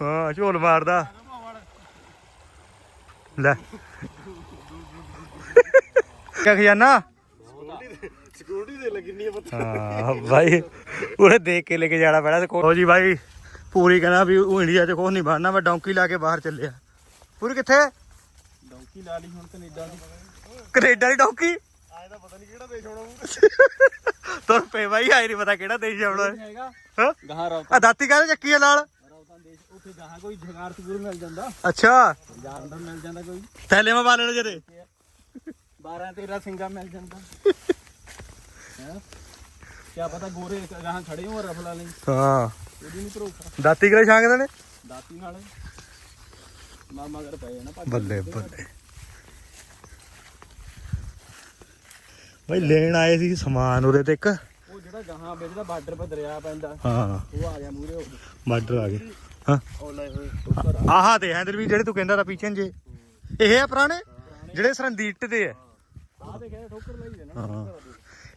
ਹਾਂ ਝੋਲ ਮਾਰਦਾ। ਲੈ। ਕਿਆ ਖਜ਼ਾਨਾ? ਸਿਕਿਉਰਿਟੀ ਦੇ ਲੱਗਣੀ ਆ ਪਤਾ ਹਾਂ ਭਾਈ ਉਹਨੇ ਦੇਖ ਕੇ ਲੈ ਕੇ ਜਾਣਾ ਪੈਣਾ ਤੇ ਕੋ ਜੀ ਭਾਈ ਪੂਰੀ ਕਹਿੰਦਾ ਵੀ ਉਹ ਇੰਡੀਆ 'ਚ ਕੁਛ ਨਹੀਂ ਬਣਨਾ ਮੈਂ ਡੌਂਕੀ ਲਾ ਕੇ ਬਾਹਰ ਚੱਲਿਆ। ਪੂਰੀ ਕਿੱਥੇ? ਡੌਂਕੀ ਲਾ ਲਈ ਹੁਣ ਕੈਨੇਡਾ ਦੀ। ਕੈਨੇਡਾ ਦੀ ਡੌਂਕੀ? ਆਏ ਤਾਂ ਪਤਾ ਨਹੀਂ ਕਿਹੜਾ ਦੇਸ਼ ਹੋਣਾ ਤੁਰ ਪਏ ਭਾਈ ਆਈ ਨਹੀਂ ਪਤਾ ਕਿਹੜਾ ਦੇਸ਼ ਆਉਣਾ। ਹੈਗਾ। ਹਾਂ? ਗਾਹਾਂ ਰੌ ਆ ਦਾਤੀ ਕਾਹਦੇ ਚੱਕੀ ਆ ਨਾਲ? ਉੱਥੇ ਗਾਹਾਂ ਕੋਈ ਜਗਾਰ ਸਗੂਰ ਮਿਲ ਜਾਂਦਾ। ਅੱਛਾ। ਜਾਨ ਦਾ ਮਿਲ ਜਾਂਦਾ ਕੋਈ। ਥੈਲੇ ਮਾ ਪਾ ਲੈਣੇ ਜਰੇ 12 13 ਸਿੰਘਾ ਮਿਲ ਜਾਂਦਾ। ਹੈ। ਕਿਆ ਪਤਾ ਗੋਰੇ ਗਾਹਾਂ ਖੜੇ ਹੋ ਰਫਲਾ ਲਈ। ਹਾਂ। ਉਹਦੀ ਨਹੀਂ ਭਰੋਸਾ। ਦਾਤੀ ਕਿਹੜੇ ਛਾਂਗਦੇ ਨੇ? ਦਾਤੀ ਨਾਲ। ਮਾ ਮਗਰ ਪਏ ਨਾ ਬੱਲੇ ਬੱਲੇ। ਭਾਈ ਲੈਣ ਆਏ ਸੀ ਸਮਾਨ ਉਰੇ ਤੇ ਇੱਕ। ਜਿਹੜਾ ਗਾਹਾਂ ਵਿੱਚ ਦਾ ਬਾਰਡਰ 'ਤੇ ਦਰਿਆ ਪੈਂਦਾ। ਹਾਂ। ਉਹ ਆ ਗਿਆ ਮੂਰੇ ਉਹ। ਬਾਰਡਰ ਆ ਗਏ ਹਾਂ। ਉਹ ਲੈ ਹੋਏ ਉੱਪਰ ਆਹਾ ਤੇ ਹੈਂਦਰ ਵੀ ਜਿਹੜੇ ਤੂੰ ਕਹਿੰਦਾ ਤਾਂ ਪਿੱਛੇ ਜੇ। ਇਹ ਆ ਪੁਰਾਣੇ? ਜਿਹੜੇ ਸਰੰਦੀਟ ਦੇ ਆ। ਆ ਦੇਖਿਆ ਠੋਕਰ ਲਈ ਦੇ ਨਾ ਹਾਂ।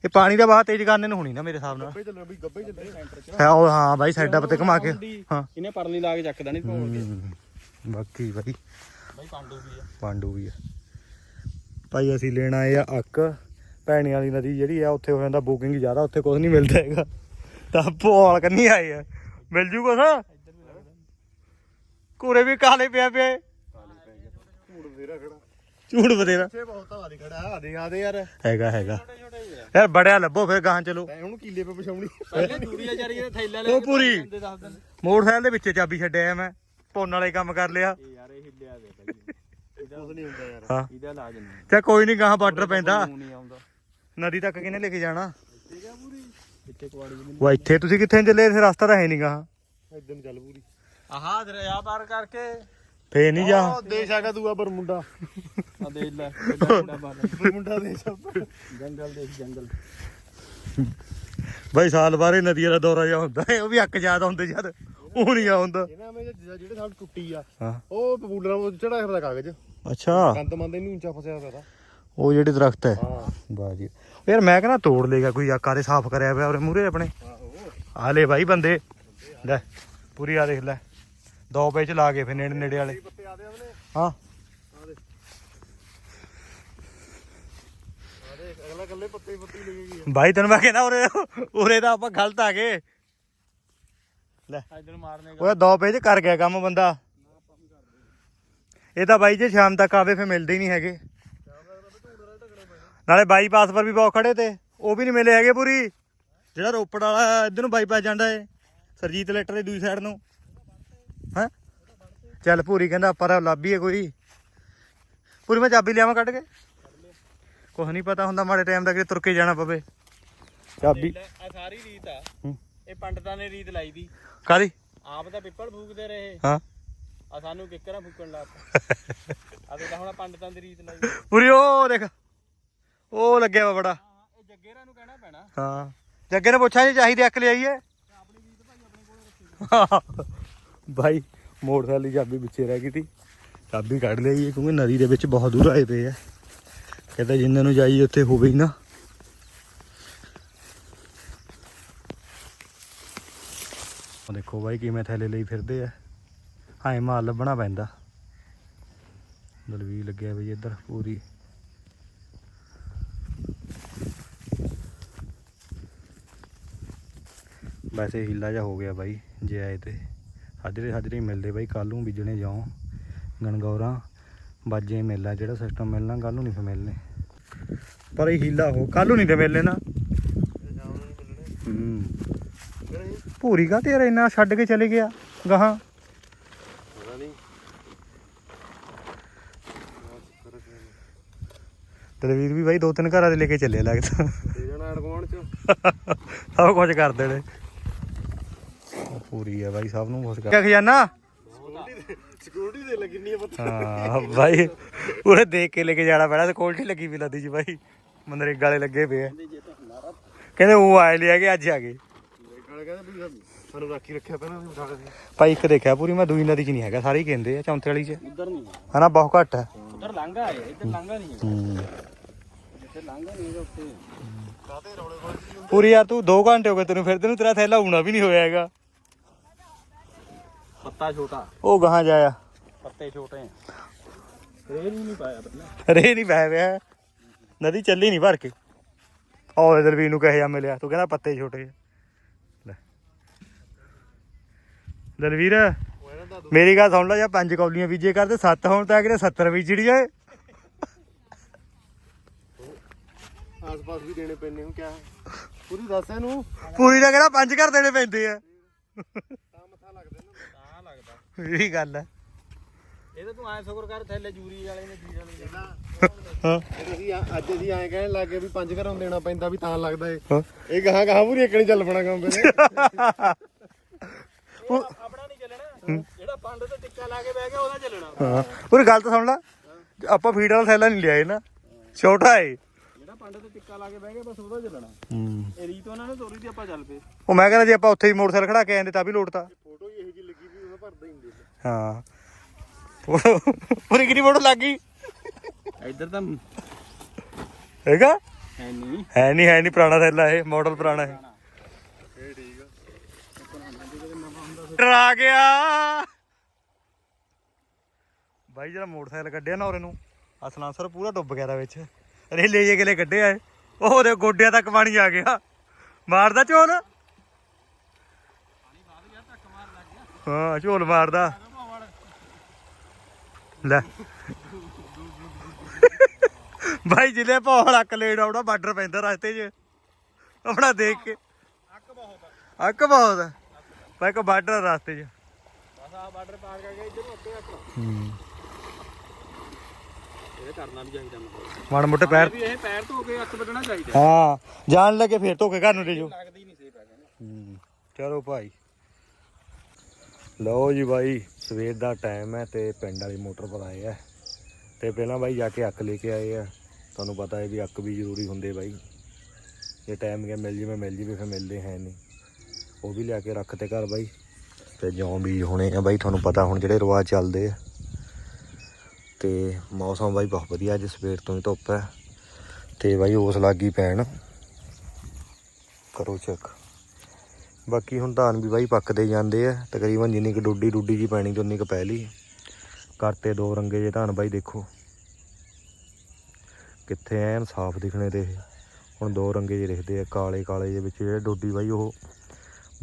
ਇਹ ਪਾਣੀ ਦਾ ਬਾਹ ਤੇਜ਼ ਕਰਨੇ ਨੂੰ ਹੋਣੀ ਨਾ ਮੇਰੇ ਹਿਸਾਬ ਨਾਲ। ਗੱਬੇ ਚੱਲ ਬਈ ਗੱਬੇ ਚੱਲ। ਸੈਂਟਰ 'ਚ। ਹੈ ਉਹ ਹਾਂ ਬਾਈ ਸਾਈਡਾਂ ਪੱਤੇ ਘੁਮਾ ਕੇ। ਹਾਂ। ਇਹਨੇ ਪਰਲੀ ਲਾ ਕੇ ਚੱਕਦਾ ਨਹੀਂ ਭੋਲ ਕੇ। ਬਾਕੀ ਬਾਈ। ਬਾਈ ਪਾਂਡੂ ਵੀ ਆ। ਪਾਂਡੂ ਵੀ ਆ। ਭਾਈ ਅਸੀਂ ਲੈਣ ਆਏ ਆ ਅੱਕ। ਭੈਣੀ ਵਾਲੀ ਨਦੀ ਜਿਹੜੀ ਆ ਉੱਥੇ ਹੋ ਜਾਂਦਾ ਬੁਕਿੰਗ ਜ਼ਿਆਦਾ ਉੱਥੇ ਕੁਝ ਨਹੀਂ ਮਿਲਦਾ ਹੈਗਾ। ਤਾਂ ਭੋਲ ਕੰਨੀ ਆਏ ਆ। ਮਿਲ ਜੂ ਕੁਛ? ਘੂਰੇ ਵੀ ਕਾਲੇ ਪਿਆ ਪਿਆ ਕਾਲੀ ਪੈ ਗਿਆ ਝੂੜ ਫੇਰਾ ਖੜਾ। ਝੂੜ ਬਤੇਰਾ ਛੇ ਬਹੁਤ ਆ ਦੇ ਖੜਾ ਆ ਦੇ ਆ ਦੇ ਯਾਰ। ਹੈਗਾ ਹੈਗਾ। ਛੋਟੇ ਛੋਟੇ ਹੀ ਆ ਯਾਰ ਬੜਿਆ ਲੱਭੋ ਫਿਰ ਗਾਹਾਂ ਚਲੋ। ਤੈਂ ਹੁਣ ਕੀਲੇ ਪੇ ਪਛਾਉਣੀ। ਪਹਿਲੇ ਦੂਰੀ ਆ ਜਾਰੀ ਦੇ ਥੈਲੇ ਲੈ ਉਹ ਪੂਰੀ। ਮੋਟਰਸਾਈਕਲ ਦੇ ਵਿੱਚ ਚਾਬੀ ਛੱਡਿਆ ਮੈਂ। ਪੁੰਨ ਵਾਲੇ ਕੰਮ ਕਰ ਲਿਆ। ਇਹ ਯਾਰ ਇਹ ਹਿੱਲਿਆ ਦੇ ਬਾਈ ਇਹਦਾ ਕੁਝ ਨਹੀਂ ਹੁੰਦਾ ਯਾਰ। ਹਾਂ। ਇਹਦਾ ਇਲਾਜ ਨਹੀਂ। ਚਾ ਕੋਈ ਨਹੀਂ ਗਾਹਾਂ ਬਾਰਡਰ ਪੈਂਦਾ। ਨੂੰ ਨਹੀਂ ਆਉਂਦਾ। ਨਦੀ ਤੱਕ ਕਿਹਨੇ ਲੈ ਕੇ ਜਾਣਾ? ਠੀਕ ਆ ਪੂਰੀ ਇੱਥੇ ਕੁਆੜੀ ਵੀ ਵਾ ਇੱਥੇ ਤੁਸੀਂ ਕਿੱਥੇ ਚੱਲੇ? ਇੱਥੇ ਰਸਤਾ ਤਾਂ ਹੈ ਨਹੀਂ ਗਾਹਾਂ ਨਹੀਂ ਇਦਾਂ ਨੂੰ ਚੱਲ ਪੂਰੀ। ਆਹਾ ਦਰਿਆ ਪਾਰ ਕਰਕੇ। ਫੇਰ ਨਹੀਂ ਜਾ। ਉਹ ਦੇਸ਼ ਹੈਗਾ ਦੂਆ ਬਰਮੁੰਡਾ ਆ ਦੇਖ ਲੈ ਮੁੰਡਾ ਬਰਮੁੰਡਾ ਦੇਸ਼ ਆ ਜੰਗਲ ਦੇਖ ਜੰਗਲ। ਬਾਈ ਸਾਲ ਬਾਰੇ ਨਦੀਆਂ ਦਾ ਦੌਰਾ ਜਾ ਹੁੰਦਾ ਹੈ ਉਹ ਵੀ ਅੱਕ ਯਾਦ ਆਉਂਦੇ ਜਦ ਉਹ ਨਹੀਂ ਆਉਂਦਾ ਇਹਨਾਂ ਵਿੱਚ ਜਿਹੜੇ ਸਾਲ ਟੁੱਟੀ ਆ ਹਾਂ। ਉਹ ਪਪੂਲਰਾਂ ਉਹ ਚੜਾ ਕਰਦਾ ਕਾਗਜ਼। ਅੱਛਾ। ਕੰਦ ਮੰਦ ਇਹਨੂੰ ਉੱਚਾ ਫਸਿਆ ਹੋਇਆ ਉਹ ਜਿਹੜੇ ਦਰਖਤ ਹੈ। ਵਾਹ ਜੀ। ਯਾਰ ਮੈਂ ਕਹਿੰਦਾ ਤੋੜ ਲੇਗਾ ਕੋਈ ਆਕਾ ਦੇ ਸਾਫ਼ ਕਰਿਆ ਪਿਆ ਉਹਰੇ ਮੂਰੇ ਆਪਣੇ। ਆਹੋ ਆ ਲੈ ਬਾਈ ਬੰਦੇ। ਲੈ ਪੂਰੀ ਆ ਦੇਖ ਲੈ। ਦੋ ਪੇਚ ਲਾ ਕੇ ਫਿਰ ਨੇੜੇ ਨੇੜੇ ਵਾਲੇ। ਹਾਂ। ਦੇ। ਦੇ ਅਗਲਾ ਕੱਲੇ ਪੱਤੇ ਬਾਈ ਤੈਨੂੰ ਮੈਂ ਕਹਿੰਦਾ ਉਰੇ ਉਰੇ ਤਾਂ ਆਪਾਂ ਗਲਤ ਆ ਗਏ। ਲੈ। ਉਹ ਦੋ ਪੇਜ ਕਰ ਗਿਆ ਕੰਮ ਬੰਦਾ। ਇਹ ਤਾਂ ਬਾਈ ਜੇ ਸ਼ਾਮ ਤੱਕ ਆਵੇ ਫਿਰ ਮਿਲਦੇ ਹੀ ਨਹੀਂ ਹੈਗੇ। ਨਾਲੇ ਬਾਈਪਾਸ ਪਰ ਵੀ ਬਹੁਤ ਖੜੇ ਤੇ ਉਹ ਵੀ ਨਹੀਂ ਮਿਲੇ ਹੈਗੇ ਪੂਰੀ। ਜਿਹੜਾ ਰੋਪੜ ਵਾਲਾ ਇੱਧਰ ਨੂੰ ਬਾਈਪਾਸ ਜਾਂਦਾ ਏ ਸਰਜੀਤ ਲੈਟਰ ਦੀ ਦੂਜੀ ਸਾਈਡ ਨੂੰ। ਹੈ? ਚੱਲ ਪੂਰੀ ਕਹਿੰਦਾ ਪਰ ਲੱਭੀ ਏ ਕੋਈ। ਪੂਰੀ ਮੈਂ ਚਾਬੀ ਲਿਆਵਾਂ ਕੱਢ ਕੇ। ਕੁਛ ਨਹੀਂ ਪਤਾ ਹੁੰਦਾ ਮਾੜੇ ਟਾਈਮ ਦਾ ਕਿ ਤੁਰ ਕੇ ਜਾਣਾ ਪਵੇ। ਚਾਬੀ। ਆ ਸਾਰੀ ਰੀਤ ਆ। ਹੂੰ। ਇਹ ਪੰਡਤਾਂ ਨੇ ਰੀਤ ਲਾਈ ਦੀ। ਕਾਦੀ ਆਪ ਤਾਂ ਪਿੱਪਲ ਫੂਕਦੇ ਰਹੇ। ਹਾਂ। ਆ ਸਾਨੂੰ ਕਿੱਕਰਾਂ ਫੂਕਣ ਲੱਗ ਆ ਤੇ ਹੁਣ ਪੰਡਤਾਂ ਦੀ ਰੀਤ ਲਾਈ। ਪੂਰੀ ਉਹ ਦੇਖ। ਉਹ ਲੱਗਿਆ ਵਾ ਬੜਾ। ਹਾਂ ਇਹ ਜੱਗੇਰਾਂ ਨੂੰ ਕਹਿਣਾ ਪੈਣਾ। ਹਾਂ। ਜੱਗੇ ਨੇ ਪੁੱਛਿਆ ਜੀ ਚਾਹੀਦੀ ਅੱਕ ਲਿਆਈ ਹੈ ਭਾਈ ਮੋਟਰਸਾਈਕਲ ਦੀ ਚਾਬੀ ਵਿੱਚੇ ਰਹਿ ਗਈ ਤੀ। ਚਾਬੀ ਕੱਢ ਲਈ ਕਿਉਂਕਿ ਨਦੀ ਦੇ ਵਿੱਚ ਬਹੁਤ ਦੂਰ ਆਏ ਪਏ ਆ। ਕਹਿੰਦਾ ਜਿੰਨਾਂ ਨੂੰ ਜਾਈ ਉੱਥੇ ਹੋਵੇ ਹੀ ਨਾ। ਉਹ ਦੇਖੋ ਬਾਈ ਕਿਵੇਂ ਥੈਲੇ ਲਈ ਫਿਰਦੇ ਆ। ਐਂ ਮਾਲ ਲੱਭਣਾ ਪੈਂਦਾ। ਦਲਵੀ ਲੱਗਿਆ ਬਈ ਇੱਧਰ ਪੂਰੀ। ਵੈਸੇ ਹੀਲਾ ਜਾ ਹੋ ਗਿਆ ਬਾਈ ਜੇ ਆਏ ਤੇ। ਹਾਜਰੇ ਹਾਜਰੇ ਮਿਲਦੇ ਬਾਈ ਕੱਲ ਨੂੰ ਬੀਜਣੇ ਜਾਓ ਗਣਗੌਰਾਂ ਬਾਜੇ ਮੇਲਾ ਜਿਹੜਾ ਸਿਸਟਮ ਮਿਲਣਾ ਕੱਲ ਨੂੰ ਨਹੀਂ ਫੇ ਮਿਲਨੇ ਪਰ ਇਹ ਹੀਲਾ ਹੋ ਕੱਲ ਨੂੰ ਨਹੀਂ ਤੇ ਮਿਲਨੇ ਨਾ। ਹੂੰ। ਭੂਰੀ ਕਾ ਤੇਰਾ ਇੰਨਾ ਛੱਡ ਕੇ ਚਲੇ ਗਿਆ ਗਾਹਾਂ? ਤਲਵੀਰ ਵੀ ਬਾਈ ਦੋ ਤਿੰਨ ਘਰਾਂ ਦੇ ਲੈ ਕੇ ਚੱਲੇ ਲੱਗਦਾ। ਦੇ ਜਾਣਾ ਅੜਗਵਾਣ ਚ? ਸਭ ਕੁਝ ਕਰਦੇ ਨੇ ਪੂਰੀ ਆ ਬਾਈ ਸਭ ਨੂੰ ਕੁਝ ਕਰ ਖਜ਼ਾਨਾ? ਸਿਕਿਉਰਿਟੀ ਦੇ ਲੱਗਣੀ ਆ ਪਤਾ। ਹਾਂ ਬਾਈ ਉਹਨੇ ਦੇਖ ਕੇ ਲੈ ਕੇ ਜਾਣਾ ਪੈਣਾ ਤੇ ਕੋਲਟੀ ਲੱਗੀ ਵੀ ਲੱਦੀ ਜੀ ਬਾਈ। ਮਨਰੇਗਾ ਵਾਲੇ ਲੱਗੇ ਪਏ ਆ। ਕਹਿੰਦੇ ਉਹ ਆਏ ਲਿਆ ਕੇ ਅੱਜ ਆ ਗਏ। ਸਾਨੂੰ ਰਾਖੀ ਰੱਖਿਆ ਪਹਿਲਾਂ ਵੀ ਉਠਾ ਕੇ ਭਾਈ ਇੱਕ ਦੇਖਿਆ ਪੂਰੀ ਮੈਂ ਦੂਈ ਨਦੀ ਚ ਨਹੀਂ ਹੈਗਾ ਸਾਰੇ ਹੀ ਕਹਿੰਦੇ ਆ ਚੌਂਥੇ ਵਾਲੀ ਚ। ਉਧਰ ਨਹੀਂ। ਹਨਾ ਬਹੁਤ ਘੱਟ ਹੈ ਉਧਰ ਲਾਂਗਾ ਹੈ ਇੱਧਰ ਲਾਂਗਾ ਨਹੀਂ ਹੈ ਹੂੰ। ਜਿੱਥੇ ਲਾਂਗਾ ਨਹੀਂ ਹੈਗਾ ਉੱਥੇ। ਕਾਤੇ ਰੌਲੇ ਕੋਲ ਪੂਰੀ ਯਾਰ ਤੂੰ 2 ਘੰਟੇ ਹੋ ਗਏ ਤੈਨੂੰ ਫਿਰਦੇ ਨੂੰ ਤੇਰਾ ਥੈਲਾ ਹੋਣਾ ਵੀ ਨਹੀਂ ਹੋਇਆ ਹੈਗਾ। ਪੱਤਾ ਛੋਟਾ। ਉਹ ਗਾਹਾਂ ਜਾਇਆ। ਪੱਤੇ ਛੋਟੇ ਵੀ ਨਹੀਂ ਪਾਇਆ ਪਹਿਲਾਂ। ਰੇ ਨਹੀਂ ਪੈ ਪਿਆ। ਨਦੀ ਚੱਲੀ ਨਹੀਂ ਭਰ ਕੇ। ਉਹ ਦਲਵੀਰ ਨੂੰ ਕਹੇ ਜਾ ਮਿਲਿਆ। ਤੂੰ ਕਹਿੰਦਾ ਪੱਤੇ ਛੋਟੇ ਆ। ਲੈ। ਦਲਵੀਰ ਮੇਰੀ ਗੱਲ ਸੁਣ ਲੈ ਜਾਂ ਪੰਜ ਕੌਲੀਆਂ ਬੀਜੇ ਕਰਦੇ ਸੱਤ ਹੋਣ ਤਾਂ ਅਗਰੇ 70 ਬੀਜੜੀ ਜਾਏ ਆਸ-ਪਾਸ ਵੀ ਦੇਣੇ ਪੈਣੇ ਹੋ ਕਿਆ। ਪੂਰੀ ਦੱਸ ਇਹਨੂੰ। ਪੂਰੀ ਦਾ ਕਿਹੜਾ ਪੰਜ ਘਰ ਦੇਣੇ ਪੈਂਦੇ ਆ। ਨਾ ਤਾਂ ਇਹੀ ਗੱਲ ਹੈ। ਇਹ ਤਾਂ ਤੂੰ ਐ ਸ਼ੁਕਰ ਕਰ ਥੱਲੇ ਜੂਰੀ ਵਾਲੇ ਨੇ ਜੀਰ ਵਾਲੇ ਨੇ। ਹਾਂ। ਫਿਰ ਅਸੀਂ ਆ- ਅੱਜ ਅਸੀਂ ਐਂ ਕਹਿਣ ਲੱਗੇ ਵੀ ਪੰਜ ਘਰਾਂ ਨੂੰ ਦੇਣਾ ਪੈਂਦਾ ਵੀ ਤਾਂ ਲੱਗਦਾ ਏ ਹਾਂ। ਇਹ ਗਾਹਾਂ ਗਾਹਾਂ ਪੂਰੀ ਇੱਕ ਨਹੀਂ ਚੱਲ ਪਣਾ ਕੰਮ ਫਿਰ ਇਹ ਆਪਣਾ ਨਹੀਂ ਚੱਲਣਾ। ਜਿਹੜਾ ਪੰਡ ਤੇ ਟਿੱਕਾ ਲਾ ਕੇ ਬਹਿ ਗਿਆ ਉਹਦਾ ਚੱਲਣਾ। ਹਾਂ। ਪੂਰੀ ਗੱਲ ਤਾਂ ਸੁਣ ਲੈ। ਆਪਾਂ ਫੀਡ ਵਾਲਾ ਥੈਲਾ ਨਹੀਂ ਲਿਆਏ ਨਾ। ਛੋਟਾ ਏ। ਜਿਹੜਾ ਪੰਡ ਤੇ ਟਿੱਕਾ ਲਾ ਕੇ ਬਹਿ ਗਿਆ ਬਸ ਉਹਦਾ ਚੱਲਣਾ। ਹੂੰ। ਇਹ ਰੀਤ ਉਹਨਾਂ ਨੇ ਤੋਰੀ ਤੇ ਆਪਾਂ ਚੱਲ ਪਏ। ਉਹ ਮੈਂ ਕਹਿੰਦਾ ਜੇ ਆਪਾਂ ਉੱਥੇ ਹੀ ਮੋਟਰਸਾਈਕਲ ਖੜਾ ਕੇ ਆਂਦੇ ਤਾਂ ਵੀ ਲੋੜਤਾ ਫੋਟੋ ਹੀ ਇਹੋ ਜੀ ਲੱਗੀ ਵੀ ਉਹ ਭਰਦਾ ਹੀ ਨਹੀਂ। ਦੇ ਹਾਂ। ਪੂਰੀ ਕਿਹੜੀ ਫੋਟੋ ਲੱਗ ਗਈ? ਇੱਧਰ ਤਾਂ ਹੈਗਾ? ਹੈ ਨਹੀਂ। ਹੈ ਨਹੀਂ ਹੈ ਨਹੀਂ ਪੁਰਾਣਾ ਥੈਲਾ ਇਹ ਮਾਡਲ ਪੁਰਾਣਾ ਹੈ ਇਹ। ਠੀਕ ਆ ਡਰਾ ਗਿਆ। ਬਾਈ ਜਿਹੜਾ ਮੋਟਰਸਾਈਕਲ ਕੱਢਿਆ ਨਾ ਉਹਰੇ ਨੂੰ ਅਸਲਾਂਸਰ ਪੂਰਾ ਡੁੱਬ ਗਿਆ ਦਾ ਵਿੱਚ। ਰੇਲੇ ਜੇ ਗਲੇ ਕੱਢੇ ਆਏ ਉਹ ਉਹਦੇ ਗੋਡਿਆਂ ਤੱਕ ਪਾਣੀ ਆ ਗਿਆ। ਮਾਰਦਾ ਝੋਲ? ਹਾਂ ਝੋਲ ਮਾਰਦਾ। ਲੈ। ਭਾਈ ਜਿਲੇ ਪੌੜ ਅੱਕ ਆਉਣਾ, ਬਾਰਡਰ ਪੈਂਦਾ ਰਸਤੇ 'ਚ। ਆਪਣਾ ਦੇਖ ਕੇ। ਅੱਕ ਬਹੁਤ ਆ। ਅੱਕ ਬਹੁਤ ਆ ਭਾਈ ਕੋ ਬਾਰਡਰ ਰਸਤੇ 'ਚ। ਬਸ ਆ ਬਾਰਡਰ ਪਾਰ ਕਰਕੇ ਇੱਧਰ ਅੱਗੇ ਅੱਕ ਇਹ ਕਰਨਾ ਵੀ ਚਾਹੀਦਾ ਮਤਲਬ ਮਾੜੇ ਮੋਟੇ ਪੈਰ ਵੀ ਇਹ ਪੈਰ ਧੋ ਕੇ ਅੱਖ ਵੱਢਣਾ ਚਾਹੀਦਾ ਹਾਂ, ਜਾਣ ਲੱਗੇ ਫੇਰ ਧੋ ਕੇ ਘਰ ਨੂੰ ਲੈ ਜਾਓ ਲੱਗਦੀ ਨਹੀਂ ਸੇਫ ਹੈਗਾ ਚਲੋ ਭਾਈ। ਲਓ ਜੀ ਬਾਈ ਸਵੇਰ ਦਾ ਟਾਈਮ ਹੈ ਤੇ ਪਿੰਡ ਵਾਲੀ ਮੋਟਰ ਪਰ ਆਏ ਆ। ਤੇ ਪਹਿਲਾਂ ਬਾਈ ਜਾ ਕੇ ਅੱਕ ਲੈ ਕੇ ਆਏ ਆ। ਤੁਹਾਨੂੰ ਪਤਾ ਹੈ ਵੀ ਅੱਕ ਵੀ ਜ਼ਰੂਰੀ ਹੁੰਦੇ ਬਾਈ। ਜੇ ਟਾਈਮ ਗਿਆ ਮਿਲ ਜਿਵੇਂ ਮਿਲ ਜਿਵੇਂ, ਫਿਰ ਮਿਲਦੇ ਹੈ ਨਹੀਂ। ਉਹ ਵੀ ਲਿਆ ਕੇ ਰੱਖ ਤੇ ਘਰ ਬਾਈ। ਤੇ ਜੌਂ ਵੀ ਹੋਣੇ ਆ ਬਾਈ, ਤੁਹਾਨੂੰ ਪਤਾ ਹੁਣ ਜਿਹੜੇ ਰਿਵਾਜ ਚੱਲਦੇ ਆ। ਤੇ ਮੌਸਮ ਬਾਈ ਬਹੁਤ ਵਧੀਆ, ਅੱਜ ਸਵੇਰ ਤੋਂ ਹੀ ਧੁੱਪ ਹੈ। ਤੇ ਬਾਈ ਉਸ ਲੱਗੀ ਪੈਣ। ਕਰੋ ਚੈੱਕ ਬਾਕੀ ਹੁਣ ਧਾਨ ਵੀ ਬਾਈ ਪੱਕਦੇ ਜਾਂਦੇ ਆ, ਤਕਰੀਬਨ ਜਿੰਨੀ ਕੁ ਡੋਡੀ ਡੁੱਡੀ ਜੀ ਪੈਣੀ ਤੇ ਉਨੀ ਕੁ ਪੈ ਲਈ ਕਰਤੇ ਦੋ ਰੰਗੇ ਜੇ ਧਾਨ ਬਾਈ ਦੇਖੋ। ਕਿੱਥੇ ਐਨ ਸਾਫ਼ ਦਿਖਣੇ ਤੇ ਇਹ। ਹੁਣ ਦੋ ਰੰਗੇ ਜੇ ਦਿਖਦੇ ਆ, ਕਾਲੇ ਕਾਲੇ ਦੇ ਵਿੱਚ ਜਿਹੜੇ ਡੋਡੀ ਬਾਈ ਉਹ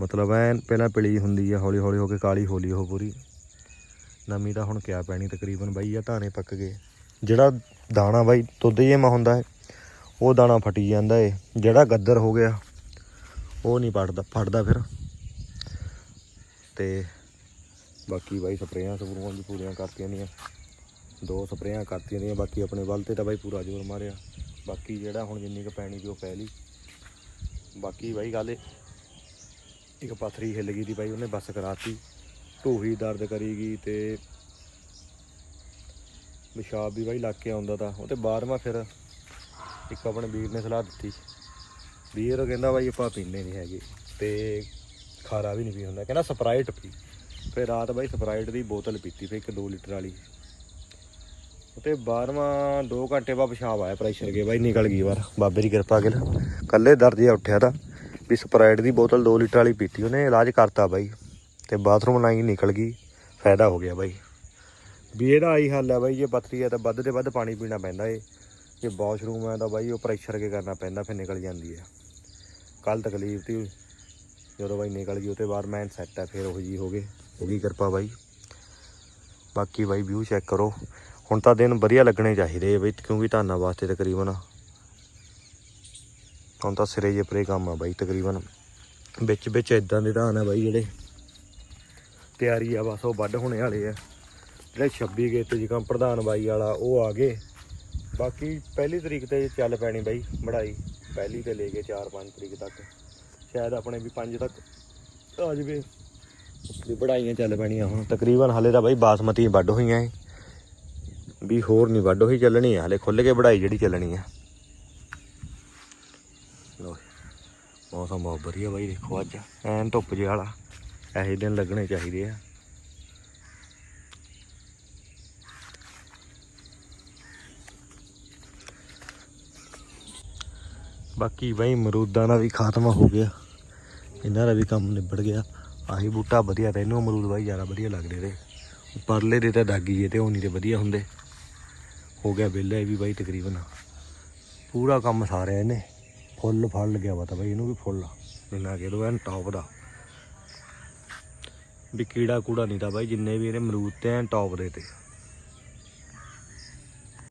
ਮਤਲਬ ਐਨ ਪਹਿਲਾਂ ਪਿਲੀ ਹੁੰਦੀ ਆ, ਹੌਲੀ ਹੌਲੀ ਹੋ ਕੇ ਕਾਲੀ ਹੋਲੀ ਉਹ ਪੂਰੀ। ਨਵੀਂ ਤਾਂ ਹੁਣ ਕਿਆ ਪੈਣੀ ਤਕਰੀਬਨ ਬਾਈ ਆ, ਧਾਨੇ ਪੱਕ ਗਏ। ਜਿਹੜਾ ਦਾਣਾ ਬਾਈ ਦੁੱਧ ਜਿਹਾ ਹੁੰਦਾ ਹੈ, ਉਹ ਦਾਣਾ ਫਟੀ ਜਾਂਦਾ ਏ। ਜਿਹੜਾ ਗੱਦਰ ਹੋ ਗਿਆ ਉਹ ਨਹੀਂ ਪੜਦਾ, ਫੜਦਾ ਫਿਰ। ਤੇ ਬਾਕੀ ਬਾਈ ਸਪਰੇਆਂ ਸਪਰੂਆਂ ਵੀ ਪੂਰੀਆਂ ਕਰਤੀਆਂ ਦੀਆਂ। ਦੋ ਸਪਰੇਆਂ ਕਰਤੀਆਂ ਦੀਆਂ, ਬਾਕੀ ਆਪਣੇ ਵੱਲ ਤੇ ਤਾਂ ਬਾਈ ਪੂਰਾ ਜ਼ੋਰ ਮਾਰਿਆ। ਬਾਕੀ ਜਿਹੜਾ ਹੁਣ ਜਿੰਨੀ ਕੁ ਪੈਣੀ ਦੀ ਉਹ ਪੈ ਲਈ। ਬਾਕੀ ਬਾਈ ਗੱਲ ਇੱਕ ਪਥਰੀ ਹਿੱਲ ਗਈ ਦੀ ਬਾਈ, ਉਹਨੇ ਬੱਸ ਕਰਾਤੀ। ਢੂਹੀ ਦਰਦ ਕਰੀ ਗਈ ਤੇ ਪਿਸ਼ਾਬ ਵੀ ਬਾਈ ਲੱਗ ਕੇ ਆਉਂਦਾ ਤਾਂ, ਉਹ ਤੇ ਬਾਰਵਾਂ ਫਿਰ ਇੱਕ ਆਪਣੇ ਵੀਰ ਨੇ ਸਲਾਹ ਦਿੱਤੀ। ਵੀਰ ਕਹਿੰਦਾ ਬਾਈ ਆਪਾਂ ਪੀਂਦੇ ਨਹੀਂ ਹੈਗੇ ਤੇ ਖਾਰਾ ਵੀ ਨਹੀਂ ਪੀ ਹੁੰਦਾ, ਕਹਿੰਦਾ ਸਪਰਾਈਟ ਪੀ। ਫਿਰ ਰਾਤ ਬਾਈ ਸਪਰਾਈਟ ਦੀ ਬੋਤਲ ਪੀਤੀ ਫਿਰ ਇੱਕ 2 ਲੀਟਰ ਵਾਲੀ। ਉਤੇ 12ਵਾਂ 2 ਘੰਟੇ ਬਾਅਦ ਪਿਸ਼ਾਬ ਆਇਆ ਪ੍ਰੈਸ਼ਰ ਕੇ ਬਾਈ ਨਿਕਲ ਗਈ ਵਾਰ ਬਾਬੇ ਦੀ ਕਿਰਪਾ ਕੇ ਕੱਲੇ ਦਰਦ ਜਿਹਾ ਉੱਠਿਆ ਤਾਂ ਵੀ ਸਪਰਾਈਟ ਦੀ ਬੋਤਲ 2 ਲੀਟਰ ਵਾਲੀ ਪੀਤੀ, ਉਹਨੇ ਇਲਾਜ ਕਰਤਾ ਬਾਈ। ਤੇ ਬਾਥਰੂਮ ਨਾਲ ਨਿਕਲ ਗਈ, ਫਾਇਦਾ ਹੋ ਗਿਆ ਬਾਈ। ਵੀ ਇਹਦਾ ਆਈ ਹੱਲ ਹੈ ਬਾਈ, ਜੇ ਪੱਥਰੀ ਹੈ ਤਾਂ ਵੱਧ ਤੇ ਵੱਧ ਪਾਣੀ ਪੀਣਾ ਪੈਂਦਾ ਏ। ਜੇ ਵਾਸ਼ਰੂਮ ਹੈ ਤਾਂ ਬਾਈ ਉਹ ਪ੍ਰੈਸ਼ਰ ਕੇ ਕਰਨਾ ਪੈਂਦਾ, ਫਿਰ ਨਿਕਲ ਜਾਂਦੀ ਹੈ ਕੱਲ ਤਕਲੀਫ ਤੀ। ਜਦੋਂ ਬਾਈ ਨਿਕਲ ਗਈ ਉਹ ਤੋਂ ਬਾਅਦ ਮੈਂ ਸੈੱਟ ਹੈ ਫਿਰ ਉਹ ਜੀ ਹੋ ਗਏ ਹੋ ਗਈ ਕਿਰਪਾ ਬਾਈ। ਬਾਕੀ ਬਾਈ ਵਿਊ ਚੈੱਕ ਕਰੋ। ਹੁਣ ਤਾਂ ਦਿਨ ਵਧੀਆ ਲੱਗਣੇ ਚਾਹੀਦੇ ਆ ਬਈ, ਕਿਉਂਕਿ ਧਾਨਾਂ ਵਾਸਤੇ ਤਕਰੀਬਨ। ਹੁਣ ਤਾਂ ਸਿਰੇ ਜੇ ਪਰੇ ਕੰਮ ਆ ਬਾਈ ਤਕਰੀਬਨ। ਵਿੱਚ ਵਿੱਚ ਇਦਾਂ ਦੇ ਧਾਨ ਆ ਬਾਈ ਜਿਹੜੇ। ਤਿਆਰੀ ਆ ਬਸ ਉਹ ਵੱਢ ਹੋਣੇ ਵਾਲੇ ਆ। ਜਿਹੜੇ 26 ਗਏ ਤੇ ਪ੍ਰਧਾਨ ਬਾਈ ਵਾਲਾ, ਉਹ ਆ ਗਏ। ਬਾਕੀ ਪਹਿਲੀ ਤਰੀਕ ਤੇ ਚੱਲ ਪੈਣੀ ਬਾਈ ਮੜਾਈ। ਪਹਿਲੀ ਤੇ ਲੈ ਕੇ 4-5 ਤਰੀਕ ਤੱਕ। ਸ਼ਾਇਦ ਆਪਣੇ ਵੀ 5 ਤੱਕ ਆ ਜਵੇ। ਵੀ ਬੜਾਈਆਂ ਚੱਲ ਪੈਣੀਆਂ ਹੁਣ। ਤਕਰੀਬਨ ਹਲੇ ਤਾਂ ਬਾਈ ਬਾਸਮਤੀ ਵੱਢ ਹੋਈਆਂ ਏ। ਵੀ ਹੋਰ ਨਹੀਂ ਵੱਢ ਹੋਈ ਚੱਲਣੀ ਆ। ਹਲੇ ਖੁੱਲ ਕੇ ਬੜਾਈ ਜਿਹੜੀ ਚੱਲਣੀ ਆ। ਲੋ ਮੌਸਮ ਬਹੁਤ ਵਧੀਆ ਬਾਈ। ਦੇਖੋ ਅੱਜ ਐਨ ਧੁੱਪ ਜਿਹਾ ਵਾਲਾ। ਇਹੋ ਦਿਨ ਲੱਗਣੇ ਚਾਹੀਦੇ ਆ। ਬਾਕੀ ਬਾਈ ਮਰੂਦਾਂ ਦਾ ਵੀ ਖਾਤਮਾ ਹੋ ਗਿਆ। ਇਹਨਾਂ ਦਾ ਵੀ ਕੰਮ ਨਿਬੜ ਗਿਆ। ਆਹੀ ਬੂਟਾ ਵਧੀਆ ਤੇ ਇਹਨੂੰ ਅਮਰੂਦ ਬਾਈ ਜ਼ਿਆਦਾ ਵਧੀਆ ਲੱਗਦੇ ਤੇ। ਪਰਲੇ ਦੇ ਤਾਂ ਦਾਗੀ ਜੇ ਤੇ ਉਹ ਨਹੀਂ ਤੇ ਵਧੀਆ ਹੁੰਦੇ। ਹੋ ਗਿਆ ਵਿਹਲਾ ਇਹ ਵੀ ਬਾਈ ਤਕਰੀਬਨ। ਪੂਰਾ ਕੰਮ ਸਾਰਿਆ ਇਹਨੇ। ਫੁੱਲ ਫੜ ਲੱਗਿਆ ਵਾ ਤਾਂ ਬਾਈ ਇਹਨੂੰ ਵੀ ਫੁੱਲ। ਜਿੰਨਾ ਕਿ ਲੋ ਐਨ ਟੌਪ ਦਾ। ਵੀ ਕੀੜਾ ਕੂੜਾ ਨਹੀਂ ਤਾਂ ਬਾਈ ਜਿੰਨੇ ਵੀ ਇਹਨੇ ਮਰੂਦ ਤੇ ਐਨ ਟੌਪ ਦੇ ਤੇ।